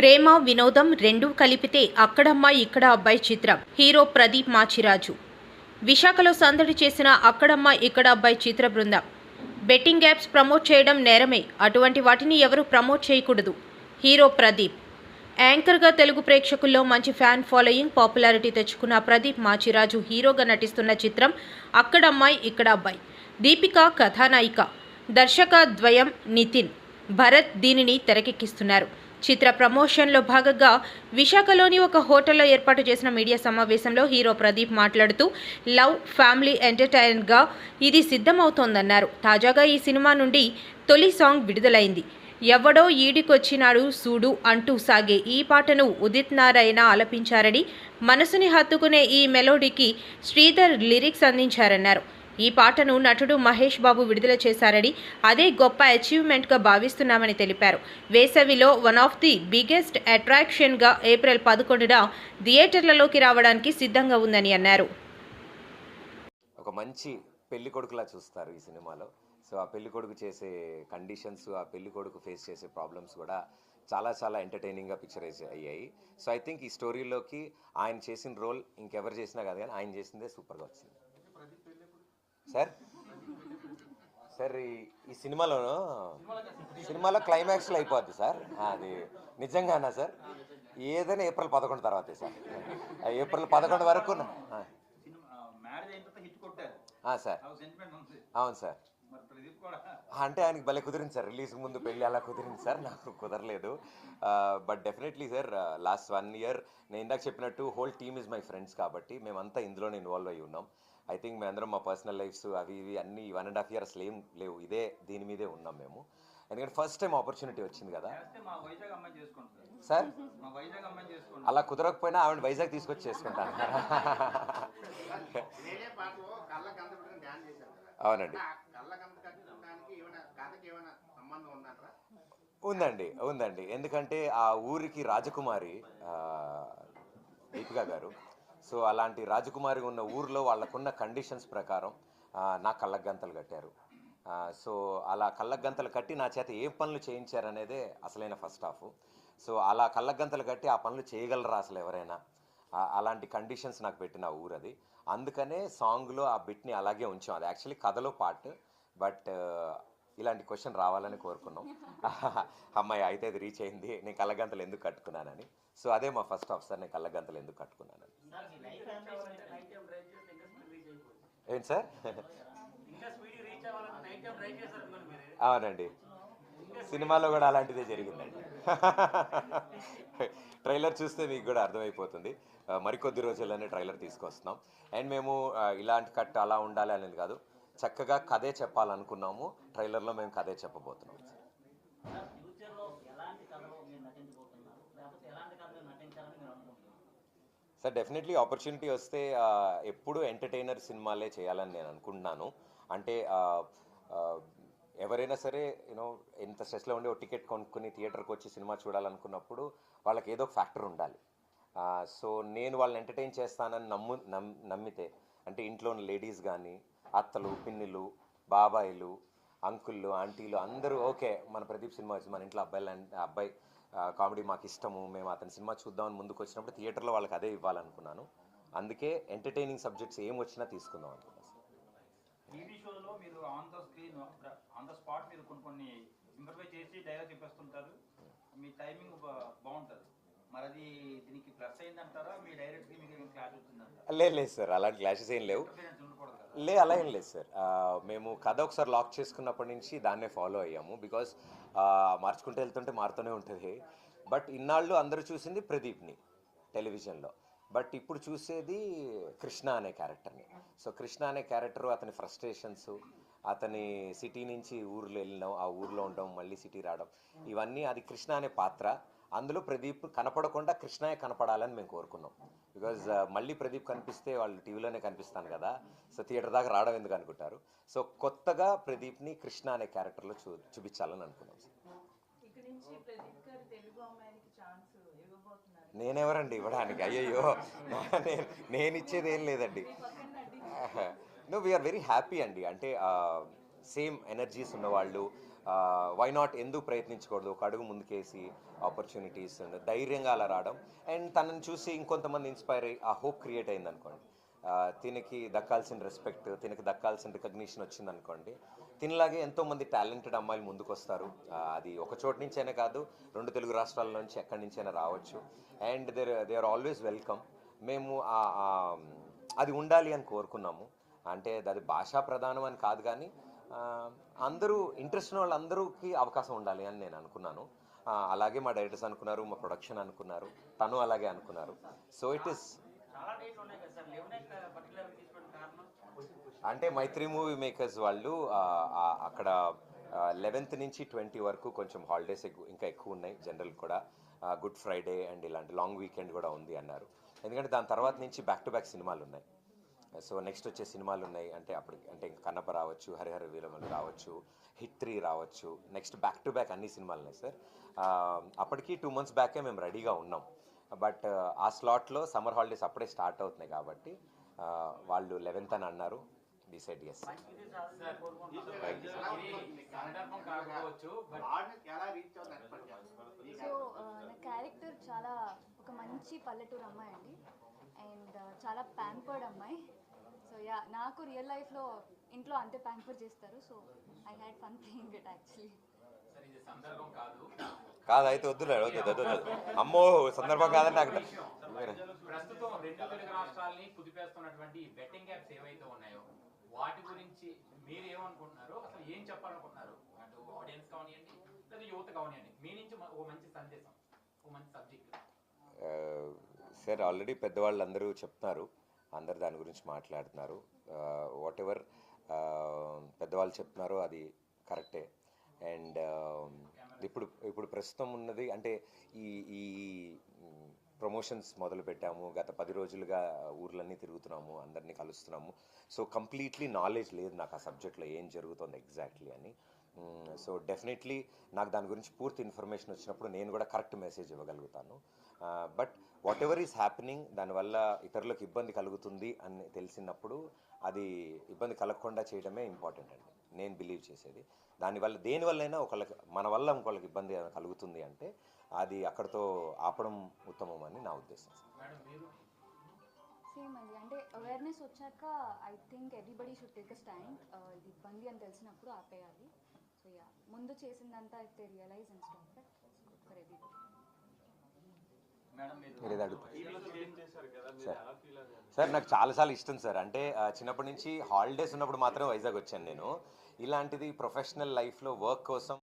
ప్రేమ వినోదం రెండూ కలిపితే అక్కడమ్మాయి ఇక్కడ అబ్బాయి చిత్రం. హీరో ప్రదీప్ మాచిరాజు. విశాఖలో సందడి చేసిన అక్కడమ్మ ఇక్కడ అబ్బాయి చిత్ర బృందం. బెట్టింగ్ యాప్స్ ప్రమోట్ చేయడం నేరమే. అటువంటి వాటిని ఎవరూ ప్రమోట్ చేయకూడదు. హీరో ప్రదీప్. యాంకర్గా తెలుగు ప్రేక్షకుల్లో మంచి ఫ్యాన్ ఫాలోయింగ్ పాపులారిటీ తెచ్చుకున్న ప్రదీప్ మాచిరాజు హీరోగా నటిస్తున్న చిత్రం అక్కడమ్మాయి ఇక్కడ అబ్బాయి. దీపిక కథానాయిక. దర్శక ద్వయం నితిన్. భరత్ దీనిని తెరకెక్కిస్తున్నారు. చిత్ర ప్రమోషన్లో భాగంగా విశాఖలోని ఒక హోటల్లో ఏర్పాటు చేసిన మీడియా సమావేశంలో హీరో ప్రదీప్ మాట్లాడుతూ లవ్ ఫ్యామిలీ ఎంటర్టైన్గా ఇది సిద్ధమవుతోందన్నారు. తాజాగా ఈ సినిమా నుండి తొలి సాంగ్ విడుదలైంది. ఎవడో ఈడికొచ్చినాడు సూడు అంటూ సాగే ఈ పాటను ఉదిత్ నారాయణ ఆలపించారని మనసుని హత్తుకునే ఈ మెలోడీకి శ్రీధర్ లిరిక్స్ అందించారన్నారు. ఈ పాటను నటుడు మహేష్ బాబు విడుదల చేశారని అదే గొప్ప అచీవ్మెంట్గా భావిస్తున్నామని తెలిపారు. వేసవిలో వన్ ఆఫ్ ది బిగ్గెస్ట్ అట్రాక్షన్గా ఏప్రిల్ పదకొండున థియేటర్లలోకి రావడానికి సిద్ధంగా ఉందని అన్నారు. ఒక మంచి పెళ్ళి కొడుకులా చూస్తారు ఈ సినిమాలో. సో ఆ పెళ్ళి కొడుకు చేసే కండిషన్స్ ఆ పెళ్ళి కొడుకు ఫేస్ చేసే ప్రాబ్లమ్స్ కూడా చాలా చాలా ఎంటర్టైనింగ్గా పిక్చరైజ్ అయ్యాయి. సో ఐ థింక్ ఈ స్టోరీలోకి ఆయన చేసిన రోల్ ఇంకెవరు చేసినా కాదు కానీ ఆయన చేసిందే సూపర్గా వచ్చింది. సార్? సార్ ఈ సినిమాలో సినిమాలోను సినిమాలో క్లైమాక్స్లో అయిపోద్ది సార్. అది నిజంగానా సార్? ఏదైనా ఏప్రిల్ పదకొండు తర్వాతే సార్. ఏప్రిల్ పదకొండు వరకు సార్. అవును సార్. అంటే ఆయనకి భలే కుదిరింది సార్. రిలీజ్ ముందు పెళ్ళి అలా కుదిరింది సార్. నాకు కుదరలేదు. But definitely sir last one year నేను ఇందాక చెప్పినట్టు whole team is my friends కాబట్టి మేమంతా ఇందులోనే ఇన్వాల్వ్ అయ్యి ఉన్నాం. ఐ థింక్ మేమందరం మా పర్సనల్ లైఫ్స్ అవి ఇవి అన్ని వన్ అండ్ హాఫ్ ఇయర్ అసలు ఏం లేవు. ఇదే దీని మీదే ఉన్నాం మేము. ఎందుకంటే ఫస్ట్ టైం ఆపర్చునిటీ వచ్చింది కదా. సార్. అలా కుదరకపోయినా ఆవిడ వైజాగ్ తీసుకొచ్చి చేసుకుంటాను అవునండి. ఉందండి ఉందండి. ఎందుకంటే ఆ ఊరికి రాజకుమారి ఆ, దీపిక గారు సో అలాంటి రాజకుమారి ఉన్న ఊర్లో వాళ్ళకున్న కండిషన్స్ ప్రకారం నా కళ్ళకు గంతలు కట్టారు సో అలా కళ్ళగంతలు కట్టి నా చేత ఏ పనులు చేయించారనేదే అసలైన ఫస్ట్ హాఫ్ సో అలా కళ్ళగంతలు కట్టి ఆ పనులు చేయగలరా అసలు ఎవరైనా? అలాంటి కండిషన్స్ నాకు పెట్టిన ఆ ఊరు అది అందుకనే సాంగ్లో ఆ బిట్ని అలాగే ఉంచాం. అది యాక్చువల్లీ కథలో పార్ట్ బట్ ఇలాంటి క్వశ్చన్ రావాలని కోరుకున్నాం. అమ్మాయి అయితే అది రీచ్ అయింది. నేను కళ్ళగంతలు ఎందుకు కట్టుకున్నానని? సో అదే మా ఫస్ట్ ఆఫ్ సార్ నేను కళ్ళగంతలు ఎందుకు కట్టుకున్నానని? ఏంటి సార్? అవునండి. సినిమాలో కూడా అలాంటిదే జరిగిందండి. ట్రైలర్ చూస్తే మీకు కూడా అర్థమైపోతుంది. మరికొద్ది రోజుల్లోనే ట్రైలర్ తీసుకొస్తున్నాం. అండ్ మేము ఇలాంటి కట్ అలా ఉండాలి అనేది కాదు. చక్కగా కథే చెప్పాలనుకున్నాము. ట్రైలర్లో మేము కథే చెప్పబోతున్నాం. సార్ డెఫినెట్లీ ఆపర్చునిటీ వస్తే ఎప్పుడు ఎప్పుడూ ఎంటర్టైనర్ సినిమాలే చేయాలని నేను అనుకుంటున్నాను. అంటే ఎవరైనా సరే యూనో ఎంత స్ట్రెస్లో ఉండి ఒక టికెట్ కొనుక్కుని థియేటర్కి వచ్చి సినిమా చూడాలనుకున్నప్పుడు వాళ్ళకి ఏదో ఒక ఫ్యాక్టర్ ఉండాలి. సో నేను వాళ్ళని ఎంటర్టైన్ చేస్తానని నమ్ము నమ్ నమ్మితే అంటే ఇంట్లో ఉన్న లేడీస్ కానీ అత్తలు పిన్నిలు బాబాయిలు అంకుళ్ళు ఆంటీలు అందరూ ఓకే మన ప్రదీప్ సినిమా వచ్చి మన ఇంట్లో అబ్బాయిలు అబ్బాయి కామెడీ మాకు ఇష్టము మేము అతని సినిమా చూద్దామని ముందుకు వచ్చినప్పుడు థియేటర్లో వాళ్ళకి అదే ఇవ్వాలనుకున్నాను. అందుకే ఎంటర్టైనింగ్ సబ్జెక్ట్స్ ఏం వచ్చినా తీసుకుందాం అనుకున్నాను టీవీ షోలో మీరు on the screen on the spot మీరు కొన్ని కొన్ని ఇంప్రవైజ్ చేసి డైలాగ్ చెప్పేస్తుంటారు. మీ టైమింగ్ బాగుంటుంది. లేదు లేదు సార్ అలాంటి క్లాషెస్ ఏం లేవు. లే అలా ఏం లేదు సార్. మేము కథ ఒకసారి లాక్ చేసుకున్నప్పటి నుంచి దాన్నే ఫాలో అయ్యాము. బికాస్ మార్చుకుంటూ వెళ్తుంటే మారుతూనే ఉంటుంది. బట్ ఇన్నాళ్ళు అందరూ చూసింది ప్రదీప్ని టెలివిజన్లో బట్ ఇప్పుడు చూసేది కృష్ణ అనే క్యారెక్టర్ని సో కృష్ణ అనే క్యారెక్టర్ అతని ఫ్రస్ట్రేషన్స్ అతని సిటీ నుంచి ఊర్లో వెళ్ళినాం ఆ ఊర్లో ఉండడం మళ్ళీ సిటీ రావడం ఇవన్నీ అది కృష్ణ అనే పాత్ర. అందులో ప్రదీప్ కనపడకుండా కృష్ణయే కనపడాలని మేము కోరుకున్నాం. బికాజ్ మళ్ళీ ప్రదీప్ కనిపిస్తే వాళ్ళు టీవీలోనే కనిపిస్తాను కదా సో థియేటర్ దాకా రావడం ఎందుకు అనుకుంటారు? సో కొత్తగా ప్రదీప్ని కృష్ణ అనే క్యారెక్టర్లో చూ చూపించాలని అనుకున్నాం నేనెవరండి ఇవ్వడానికి? అయ్యయ్యో నేను నేను ఇచ్చేది ఏం లేదండి. నో వీఆర్ వెరీ హ్యాపీ అండి. అంటే సేమ్ ఎనర్జీస్ ఉన్నవాళ్ళు వై నాట్ ఎందుకు ప్రయత్నించకూడదు? ఒక అడుగు ముందుకేసి ఆపర్చునిటీస్ ధైర్యంగా అలా రావడం. అండ్ తనని చూసి ఇంకొంతమంది ఇన్స్పైర్ అయ్యి ఆ హోప్ క్రియేట్ అయింది అనుకోండి తినకి దక్కాల్సిన రెస్పెక్ట్ తినకి దక్కాల్సిన రికగ్నిషన్ వచ్చింది అనుకోండి తినలాగే ఎంతోమంది టాలెంటెడ్ అమ్మాయిలు ముందుకు వస్తారు అది ఒక చోటు నుంచైనా కాదు రెండు తెలుగు రాష్ట్రాల నుంచి ఎక్కడి నుంచైనా రావచ్చు. And there they are always welcome మేము అది ఉండాలి అని కోరుకున్నాము. అంటే అది భాషా ప్రధానం అని కాదు కానీ అందరూ ఇంట్రెస్ట్ ఉన్న వాళ్ళందరికీ అవకాశం ఉండాలి అని నేను అనుకున్నాను. అలాగే మా డైరెక్టర్స్ అనుకున్నారు మా ప్రొడక్షన్ అనుకున్నారు తను అలాగే అనుకున్నారు. సో ఇట్ ఇస్ అంటే మైత్రి మూవీ మేకర్స్ వాళ్ళు అక్కడ లెవెన్త్ నుంచి ట్వంటీ వరకు కొంచెం హాలిడేస్ ఇంకా ఎక్కువ ఉన్నాయి జనరల్ కూడా. గుడ్ ఫ్రైడే అండ్ ఇలాంటి లాంగ్ వీకెండ్ కూడా ఉంది అన్నారు. ఎందుకంటే దాని తర్వాత నుంచి బ్యాక్ టు బ్యాక్ సినిమాలు ఉన్నాయి. సో నెక్స్ట్ వచ్చే సినిమాలు ఉన్నాయి. అంటే అప్పుడు అంటే ఇంకా కన్నప్ప రావచ్చు హరిహర వీరమలు రావచ్చు హిట్ త్రీ రావచ్చు. నెక్స్ట్ బ్యాక్ టు బ్యాక్ అన్ని సినిమాలు ఉన్నాయి సార్. అప్పటికి టూ మంత్స్ బ్యాకే మేము రెడీగా ఉన్నాం. బట్ ఆ స్లాట్లో సమ్మర్ హాలిడేస్ అప్పుడే స్టార్ట్ అవుతున్నాయి కాబట్టి వాళ్ళు లెవెన్త్ అని అన్నారు. డిసైడ్ ఎస్ క్యారెక్టర్ చాలా ఒక మంచి పల్లెటూరు అమ్మాయి అండి. అండ్ చాలా ప్యాంపర్డ్ అమ్మాయి. సో యా నాకు రియల్ లైఫ్లో ఇంట్లో అంతే ప్యాంపర్ చేస్తారు. So I had fun playing it actually sir ఇది సందర్భం కాదు. కాదు అయితే వద్దులే వద్దు అమ్మో సందర్భం కాదంటే అక్కడ ప్రస్తుతం రెండు తెలుగు రాష్ట్రాలని కుదిపేస్తున్నటువంటి బెట్టింగ్ యాప్స్ ఏవైతే ఉన్నాయో వాటి గురించి మీరు ఏమనుకుంటున్నారు అసలు ఏం చెప్పాలనుకుంటున్నారు? అటు ఆడియన్స్ లేదా యువత కానివ్వండి మీ నుంచి ఓ మంచి సందేశం ఓ మంచి సబ్జెక్ట్ సార్ ఆల్రెడీ పెద్దవాళ్ళు అందరూ చెప్తున్నారు అందరు దాని గురించి మాట్లాడుతున్నారు. వాట్ ఎవర్ పెద్దవాళ్ళు చెప్తున్నారు అది కరెక్టే. అండ్ ఇప్పుడు ఇప్పుడు ప్రస్తుతం ఉన్నది అంటే ఈ ఈ ప్రమోషన్స్ మొదలు పెట్టాము. గత పది రోజులుగా ఊర్లన్నీ తిరుగుతున్నాము అందరినీ కలుస్తున్నాము. సో కంప్లీట్లీ నాలెడ్జ్ లేదు నాకు ఆ సబ్జెక్ట్లో ఏం జరుగుతుంది ఎగ్జాక్ట్లీ అని. సో డెఫినెట్లీ నాకు దాని గురించి పూర్తి ఇన్ఫర్మేషన్ వచ్చినప్పుడు నేను కూడా కరెక్ట్ మెసేజ్ ఇవ్వగలుగుతాను. But whatever is happening దానివల్ల ఇతరులకు ఇబ్బంది కలుగుతుంది అని తెలిసినప్పుడు అది ఇబ్బంది కలగకుండా చేయడమే ఇంపార్టెంట్ అండి. నేను బిలీవ్ చేసేది. దానివల్ల దేనివల్లైనా ఒకళ్ళకి మన వల్ల ఇంకొకళ్ళకి ఇబ్బంది కలుగుతుంది అంటే అది అక్కడితో ఆపడం ఉత్తమం అని నా ఉద్దేశం. మేడం మీరు? సేమ్ అండి. అంటే అవేర్నెస్ వచ్చాక I think everybody should take a stand ఇది ఇబ్బంది అని తెలిసినప్పుడు ఆపేయాలి. యా ముందు చేసిందంతా అయితే realise and stop that for sir. Sir నాకు చాలాసార్లు ఇష్టం సార్. అంటే చిన్నప్పటి నుంచి హాలిడేస్ ఉన్నప్పుడు మాత్రమే వైజాగ్ వచ్చాను నేను. ఇలాంటిది ప్రొఫెషనల్ లైఫ్లో వర్క్ కోసం